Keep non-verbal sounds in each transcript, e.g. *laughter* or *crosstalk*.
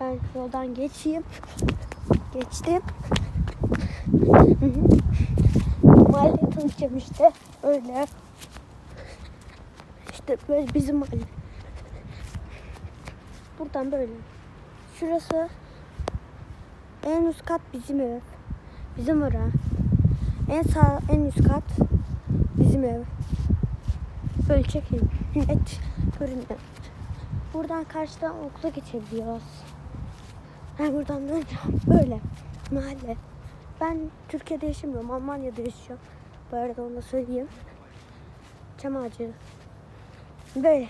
Ben yoldan geçeyim. Geçtim. Mahalle tanıtacağım işte. Öyle. İşte böyle bizim mahalle. Buradan böyle. Şurası en üst kat bizim ev. Bizim ora. En sağ en üst kat bizim ev. Böyle çekeyim. Net görünüyor. Buradan karşıdan okula geçebiliyoruz. Ben buradan böyle, böyle mahalle. Ben Türkiye'de yaşamıyorum. Almanya'da yaşıyorum. Bu arada onu da söyleyeyim. Çam ağacı. Böyle.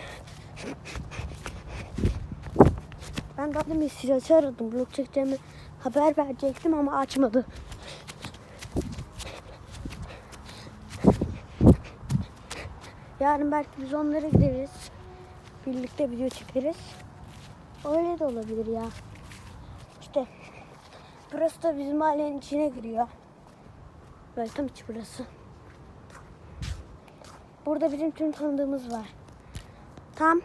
Ben daha demin silahı aradım. Blok çekeceğimi haber verecektim ama açmadı. Yarın belki biz onlara gideriz. Birlikte video çekeriz. Öyle de olabilir ya. Burası da bizim mahallenin içine giriyor. Böyle tam içi burası. Burada bizim tüm tanıdığımız var. Tam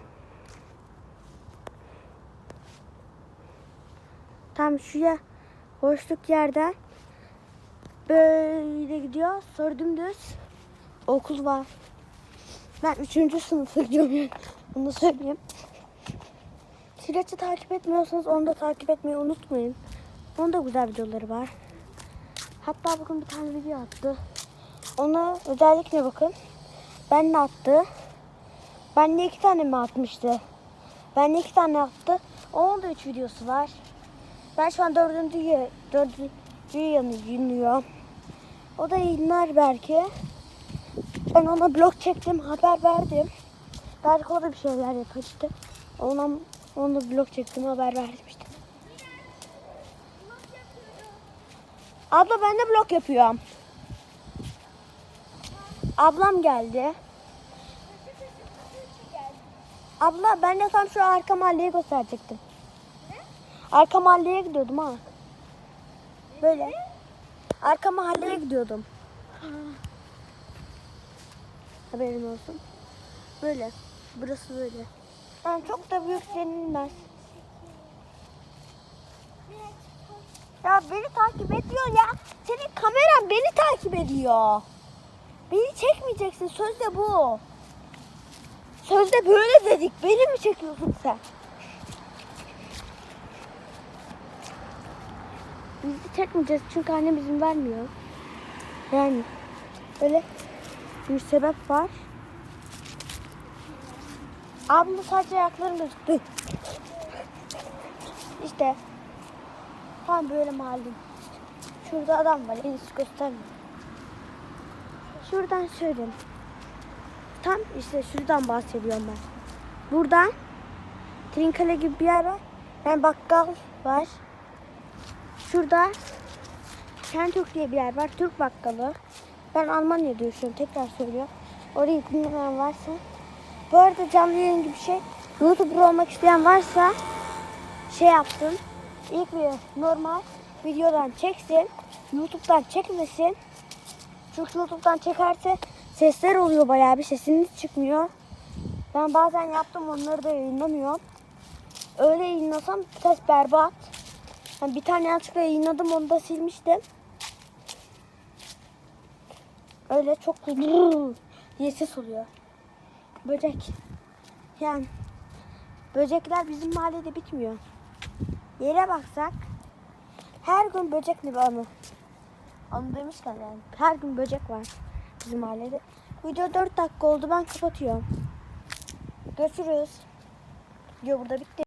tam şuraya boşluk yerden böyle gidiyor. Sonra dümdüz okul var. Ben üçüncü sınıfa gidiyorum *laughs* yani. Onu söyleyeyim. Süreç'i takip etmiyorsanız onu da takip etmeyi unutmayın. Onun da güzel videoları var. Hatta bugün bir tane video attı. Ona özellikle bakın. Ben ne attı? Ben de iki tane mi atmıştı? Ben de iki tane attı. Onun da üç videosu var. Ben şu an dördüncüyü, dördüncüyü yayınlıyorum. O da yayınlar belki. Ben ona blog çektim, haber verdim. Belki o da bir şeyler yapar işte. Ona, ona blog çektim, haber verdim işte. Abla ben de blog yapıyorum. Ablam geldi. Abla ben de tam şu arka mahalleyi gösterecektim. Arka mahalleye gidiyordum ha. Böyle. Arka mahalleye gidiyordum. Haberin olsun. Böyle. Burası böyle. Yani çok da büyük denilmez. Ya beni takip ediyor ya. Senin kameran beni takip ediyor. Beni çekmeyeceksin. Sözde bu. Sözde böyle dedik. Beni mi çekiyorsun sen? Bizi çekmeyeceğiz çünkü annem izin vermiyor. Yani böyle bir sebep var. Abla sadece ayaklarım gözüktü. İşte tam böyle mahallem. Şurada adam var. En iyisi göstermiyor. Şuradan söyleyeyim. Tam işte şuradan bahsediyorum ben. Buradan Trinkale gibi bir yer var. Yani bakkal var. Şurada Şentürk diye bir yer var. Türk bakkalı. Ben Almanya'da yaşıyorum. Tekrar söylüyorum. Orayı bilmeyen varsa. Bu arada canlı yayın gibi bir şey. YouTuber olmak isteyen varsa şey yapsın. İlk bir normal videodan çeksin. YouTube'dan çekmesin. Çünkü YouTube'dan çekerse sesler oluyor bayağı bir sesiniz çıkmıyor. Ben bazen yaptım onları da yayınlamıyorum. Öyle yayınlasam ses berbat. Yani bir tane yanlışlıkla yayınladım onu da silmiştim. Öyle çok diye ses oluyor. Böcek. Yani böcekler bizim mahallede bitmiyor. Yere baksak her gün böcekli bir anı. Anı demişken yani her gün böcek var bizim mahallede. Video 4 dakika oldu ben kapatıyorum. Görüşürüz. Video burada bitti.